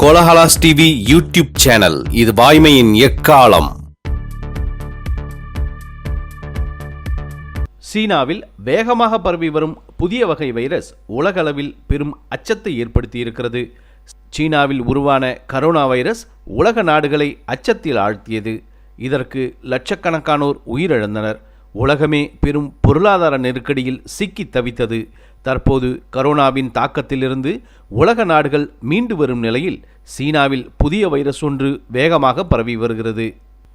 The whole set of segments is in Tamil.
Kolahalas TV YouTube channel. இது வாய்மையின் எக்காலம். சீனாவில் வேகமாக பரவி வரும் புதிய வகை வைரஸ் உலகளவில் பெரும் அச்சத்தை ஏற்படுத்தியிருக்கிறது. சீனாவில் உருவான கரோனா வைரஸ் உலக நாடுகளை அச்சத்தில் ஆழ்த்தியது. இதற்கு லட்சக்கணக்கானோர் உயிரிழந்தனர். உலகமே பெரும் பொருளாதார நெருக்கடியில் சிக்கி தவித்தது. தற்போது கரோனாவின் தாக்கத்திலிருந்து உலக நாடுகள் மீண்டு வரும் நிலையில் சீனாவில் புதிய வைரஸ் ஒன்று வேகமாக பரவி வருகிறது.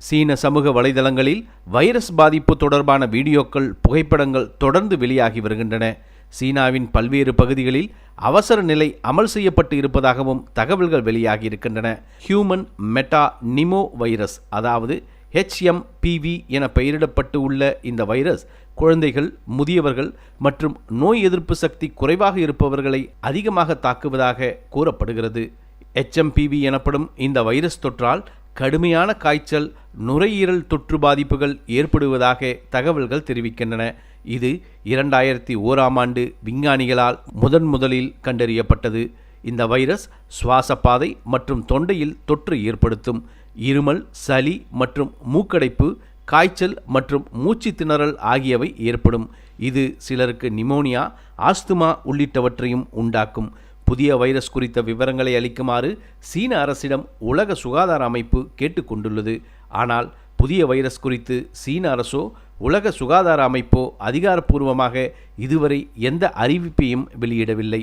சீன சமூக வலைதளங்களில் வைரஸ் பாதிப்பு தொடர்பான வீடியோக்கள் புகைப்படங்கள் தொடர்ந்து வெளியாகி வருகின்றன. சீனாவின் பல்வேறு பகுதிகளில் அவசர நிலை அமல் செய்யப்பட்டு இருப்பதாகவும் தகவல்கள் வெளியாகி இருக்கின்றன. ஹியூமன் மெட்டா நிமோ வைரஸ் அதாவது ஹெச்எம்பிவி என பெயரிடப்பட்டு உள்ள இந்த வைரஸ் குழந்தைகள் முதியவர்கள் மற்றும் நோய் எதிர்ப்பு சக்தி குறைவாக இருப்பவர்களை அதிகமாக தாக்குவதாக கூறப்படுகிறது. ஹெச்எம்பிவி எனப்படும் இந்த வைரஸ் தொற்றால் கடுமையான காய்ச்சல் நுரையீரல் தொற்று பாதிப்புகள் ஏற்படுவதாக தகவல்கள் தெரிவிக்கின்றன. இது இரண்டாயிரத்தி ஓராம் ஆண்டு விஞ்ஞானிகளால் முதன் முதலில் கண்டறியப்பட்டது. இந்த வைரஸ் சுவாசப்பாதை மற்றும் தொண்டையில் தொற்று ஏற்படுத்தும். இருமல் சளி மற்றும் மூக்கடைப்பு காய்ச்சல் மற்றும் மூச்சு திணறல் ஆகியவை ஏற்படும். இது சிலருக்கு நிமோனியா ஆஸ்துமா உள்ளிட்டவற்றையும் உண்டாக்கும். புதிய வைரஸ் குறித்த விவரங்களை அளிக்குமாறு சீன அரசிடம் உலக சுகாதார அமைப்பு கேட்டுக்கொண்டுள்ளது. ஆனால் புதிய வைரஸ் குறித்து சீன அரசோ உலக சுகாதார அமைப்போ அதிகாரப்பூர்வமாக இதுவரை எந்த அறிவிப்பையும் வெளியிடவில்லை.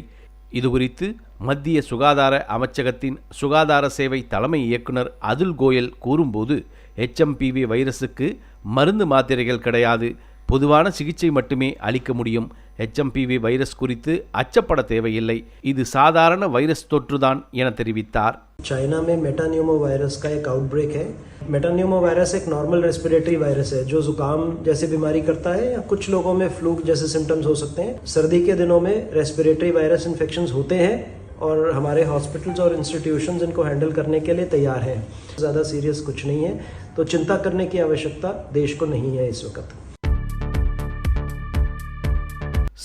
இதுகுறித்து மத்திய சுகாதார அமைச்சகத்தின் சுகாதார சேவை தலைமை இயக்குனர் அதுல் கோயல் கூறும்போது ஹெச்எம்பிவி வைரஸுக்கு மருந்து மாத்திரைகள் கிடையாது. பொதுவான சிகிச்சை மட்டுமே அளிக்க முடியும். ஹெச்எம்பிவி வைரஸ் குறித்து அச்சப்பட தேவையில்லை இது சாதாரண வைரஸ் தொற்றுதான் என தெரிவித்தார் चाइना में मेटान्यूमो वायरस का एक आउटब्रेक है मेटान्यूमो वायरस एक नॉर्मल रेस्पिरेटरी वायरस है जो जुकाम जैसी बीमारी करता है या कुछ लोगों में फ्लू जैसे सिम्टम्स हो सकते हैं सर्दी के दिनों में रेस्पिरेटरी वायरस इन्फेक्शन होते हैं और हमारे हॉस्पिटल्स और इंस्टीट्यूशंस इनको हैंडल करने के लिए तैयार हैं ज़्यादा सीरियस कुछ नहीं है तो चिंता करने की आवश्यकता देश को नहीं है इस वक्त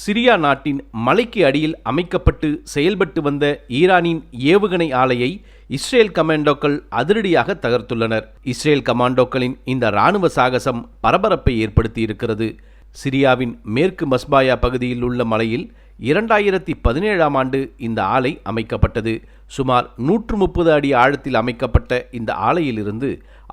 சிரியா நாட்டின் மலைக்கு அடியில் அமைக்கப்பட்டு செயல்பட்டு வந்த ஈரானின் ஏவுகணை ஆலையை இஸ்ரேல் கமாண்டோக்கள் அதிரடியாக தகர்த்துள்ளனர். இஸ்ரேல் கமாண்டோக்களின் இந்த இராணுவ சாகசம் பரபரப்பை ஏற்படுத்தி இருக்கிறது. சிரியாவின் மேற்கு மஸ்பாயா பகுதியில் உள்ள மலையில் இரண்டாயிரத்தி பதினேழாம் ஆண்டு இந்த ஆலை அமைக்கப்பட்டது. சுமார் நூற்று முப்பது அடி ஆழத்தில் அமைக்கப்பட்ட இந்த ஆலையிலிருந்து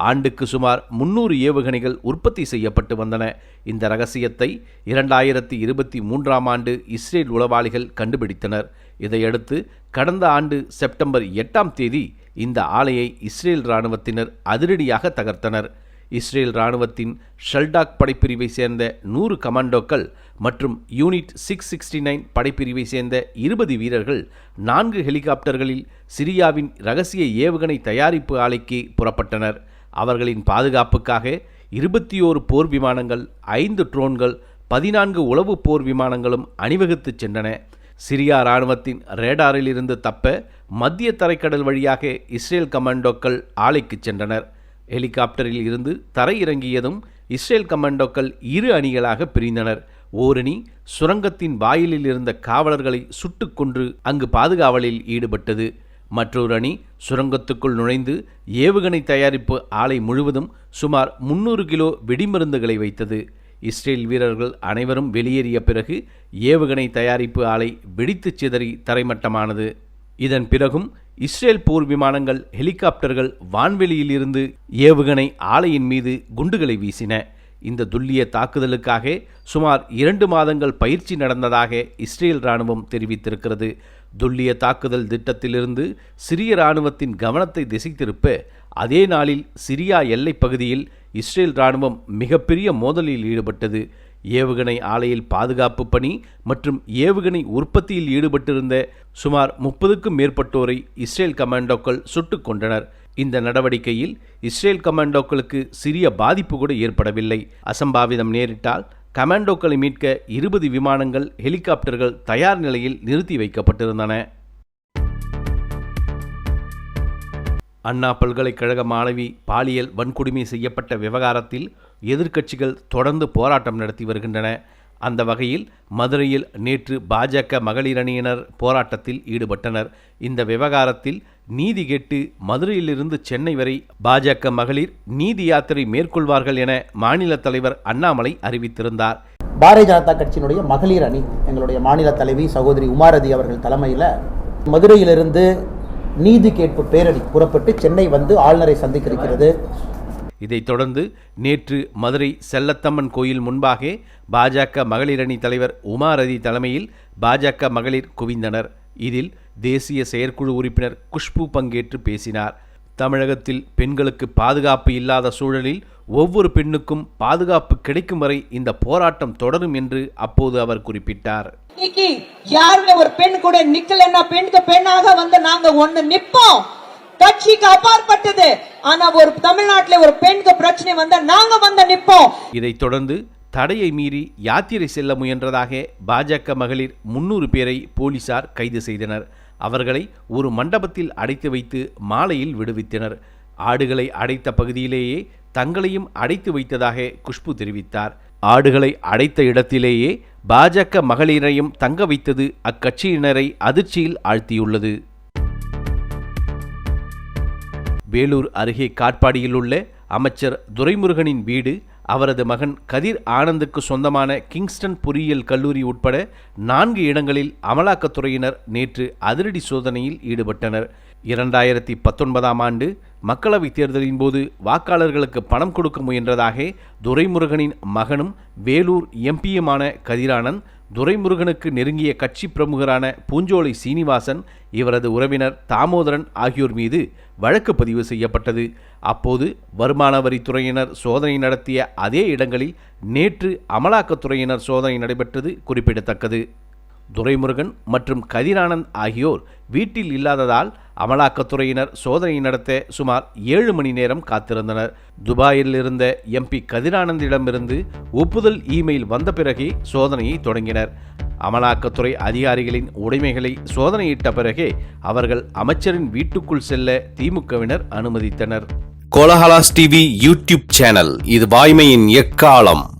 ஆண்டுக்கு சுமார் முன்னூறு ஏவுகணைகள் உற்பத்தி செய்யப்பட்டு வந்தன. இந்த ரகசியத்தை இரண்டாயிரத்தி இருபத்தி மூன்றாம் ஆண்டு இஸ்ரேல் உளவாளிகள் கண்டுபிடித்தனர். இதையடுத்து கடந்த ஆண்டு செப்டம்பர் எட்டாம் தேதி இந்த ஆலையை இஸ்ரேல் இராணுவத்தினர் அதிரடியாக தகர்த்தனர். இஸ்ரேல் இராணுவத்தின் ஷல்டாக் படைப்பிரிவை சேர்ந்த நூறு கமாண்டோக்கள் மற்றும் யூனிட் சிக்ஸ் சிக்ஸ்டி நைன் படைப்பிரிவை சேர்ந்த இருபது வீரர்கள் நான்கு ஹெலிகாப்டர்களில் சிரியாவின் ரகசிய ஏவுகணை தயாரிப்பு ஆலைக்கு புறப்பட்டனர். அவர்களின் பாதுகாப்புக்காக இருபத்தி ஓரு போர் விமானங்கள் ஐந்து ட்ரோன்கள் பதினான்கு உளவு போர் விமானங்களும் அணிவகுத்துச் சென்றன. சிரியா இராணுவத்தின் ரேடாரில் இருந்து தப்ப மத்திய தரைக்கடல் வழியாக இஸ்ரேல் கமாண்டோக்கள் ஆலைக்குச் சென்றனர். ஹெலிகாப்டரில் இருந்து தரையிறங்கியதும் இஸ்ரேல் கமாண்டோக்கள் இரு அணிகளாக பிரிந்தனர். ஓரணி சுரங்கத்தின் வாயிலில் இருந்த காவலர்களை சுட்டுக்கொன்று அங்கு பாதுகாவலில் ஈடுபட்டது. மற்றொரு அணி சுரங்கத்துக்குள் நுழைந்து ஏவுகணை தயாரிப்பு ஆலை முழுவதும் சுமார் முன்னூறு கிலோ வெடிமருந்துகளை வைத்தது. இஸ்ரேல் வீரர்கள் அனைவரும் வெளியேறிய பிறகு ஏவுகணை தயாரிப்பு ஆலை வெடித்துச் சிதறி தரைமட்டமானது. இதன் பிறகும் இஸ்ரேல் போர் விமானங்கள் ஹெலிகாப்டர்கள் வான்வெளியில் இருந்து ஏவுகணை ஆலையின் மீது குண்டுகளை வீசின. இந்த துல்லிய தாக்குதலுக்காக சுமார் இரண்டு மாதங்கள் பயிற்சி நடந்ததாக இஸ்ரேல் இராணுவம் தெரிவித்திருக்கிறது. துல்லிய தாக்குதல் திட்டத்திலிருந்து சிரிய இராணுவத்தின் கவனத்தை திசை திருப்ப அதே நாளில் சிரியா எல்லைப் பகுதியில் இஸ்ரேல் இராணுவம் மிகப்பெரிய மோதலில் ஈடுபட்டது. ஏவுகணை ஆலையில் பாதுகாப்பு பணி மற்றும் ஏவுகணை உற்பத்தியில் ஈடுபட்டிருந்த சுமார் முப்பதுக்கும் மேற்பட்டோரை இஸ்ரேல் கமாண்டோக்கள் சுட்டுக் கொண்டனர் இந்த நடவடிக்கையில் இஸ்ரேல் கமாண்டோக்களுக்கு சிறிய பாதிப்பு கூட ஏற்படவில்லை. அசம்பாவிதம் நேரிட்டால் கமாண்டோக்களை மீட்க இருபது விமானங்கள் ஹெலிகாப்டர்கள் தயார் நிலையில் நிறுத்தி வைக்கப்பட்டிருந்தன. அண்ணா பல்கலைக்கழக மாணவி பாலியல் வன்கொடுமை செய்யப்பட்ட விவகாரத்தில் எதிர்க்கட்சிகள் தொடர்ந்து போராட்டம் நடத்தி வருகின்றன. அந்த வகையில் மதுரையில் நேற்று பாஜக மகளிர் அணியினர் போராட்டத்தில் ஈடுபட்டனர். இந்த விவகாரத்தில் நீதி கேட்டு மதுரையிலிருந்து சென்னை வரை பாஜக மகளிர் நீதி யாத்திரை மேற்கொள்வார்கள் என மாநில தலைவர் அண்ணாமலை அறிவித்திருந்தார். பாரதிய ஜனதா கட்சியினுடைய மகளிர் அணி எங்களுடைய மாநில தலைவி சகோதரி உமாரதி அவர்கள் தலைமையில் மதுரையிலிருந்து நீதி கேட்பு பேரணி புறப்பட்டு சென்னை வந்து ஆளுநரை சந்திக்க இருக்கிறது. இதைத் தொடர்ந்து நேற்று மதுரை செல்லத்தம்மன் கோயில் முன்பாக பாஜக மகளிர் அணி தலைவர் உமாரதி தலைமையில் பாஜக மகளிர் குவிந்தனர். இதில் தேசிய செயற்குழு உறுப்பினர் குஷ்பு பங்கேற்று பேசினார். தமிழகத்தில் பெண்களுக்கு பாதுகாப்பு இல்லாத சூழலில் ஒவ்வொரு பெண்ணுக்கும் பாதுகாப்பு கிடைக்கும் வரை இந்த போராட்டம் தொடரும் என்று அப்போது அவர் குறிப்பிட்டார். இன்னைக்கு யாருமே ஒரு பெண் கூட நிக்கலன்னா பெண்ணுக்கு பெண்ணாக வந்து நாங்க ஒண்ணு நிப்போம். கட்சிக்கு அப்பாற்பட்டது. ஆனா ஒரு தமிழ்நாட்டில் ஒரு பெண்ணுக்கு பிரச்சனை வந்தா நாங்க வந்து நிப்போம் இதைத் தொடர்ந்து தடையை மீறி யாத்திரை செல்ல முயன்றதாக பாஜக மகளிர் முன்னூறு பேரை போலீசார் கைது செய்தனர். அவர்களை ஒரு மண்டபத்தில் அடைத்து வைத்து மாலையில் விடுவித்தனர். ஆடுகளை அடைத்த பகுதியிலேயே தங்களையும் அடைத்து வைத்ததாக குஷ்பு தெரிவித்தார். ஆடுகளை அடைத்த இடத்திலேயே பாஜக மகளிரையும் தங்க வைத்தது அக்கட்சியினரை அதிர்ச்சியில் ஆழ்த்தியுள்ளது. வேலூர் அருகே காட்பாடியில் உள்ள அமைச்சர் துரைமுருகனின் வீடு அவரது மகன் கதிர் ஆனந்துக்கு சொந்தமான கிங்ஸ்டன் பொறியியல் கல்லூரி உட்பட நான்கு இடங்களில் அமலாக்கத்துறையினர் நேற்று அதிரடி சோதனையில் ஈடுபட்டனர். இரண்டாயிரத்தி பத்தொன்பதாம் ஆண்டு மக்களவைத் தேர்தலின் போது வாக்காளர்களுக்கு பணம் கொடுக்க முயன்றதாக துரைமுருகனின் மகனும் வேலூர் எம்பியுமான கதிரானந்த் துரைமுருகனுக்கு நெருங்கிய கட்சி பிரமுகரான பூஞ்சோலை சீனிவாசன் இவரது உறவினர் தாமோதரன் ஆகியோர் மீது வழக்கு பதிவு செய்யப்பட்டது. அப்போது வருமான வரித்துறையினர் சோதனை நடத்திய அதே இடங்களில் நேற்று அமலாக்கத்துறையினர் சோதனை நடைபெற்றது குறிப்பிடத்தக்கது. துரைமுருகன் மற்றும் கதிரானந்த் ஆகியோர் வீட்டில் இல்லாததால் அமலாக்கத்துறையினர் சோதனை நடத்த சுமார் ஏழு மணி நேரம் காத்திருந்தனர். துபாயில் இருந்த எம்பி கதிரானந்திடமிருந்து ஒப்புதல் இமெயில் வந்த பிறகே சோதனையை தொடங்கினர். அமலாக்கத்துறை அதிகாரிகளின் உடைமைகளை சோதனையிட்ட பிறகே அவர்கள் அமைச்சரின் வீட்டுக்குள் செல்ல திமுகவினர் அனுமதித்தனர். கோலஹலாஸ் டிவி யூடியூப் சேனல் இது வாய்மையின் எக்காலம்.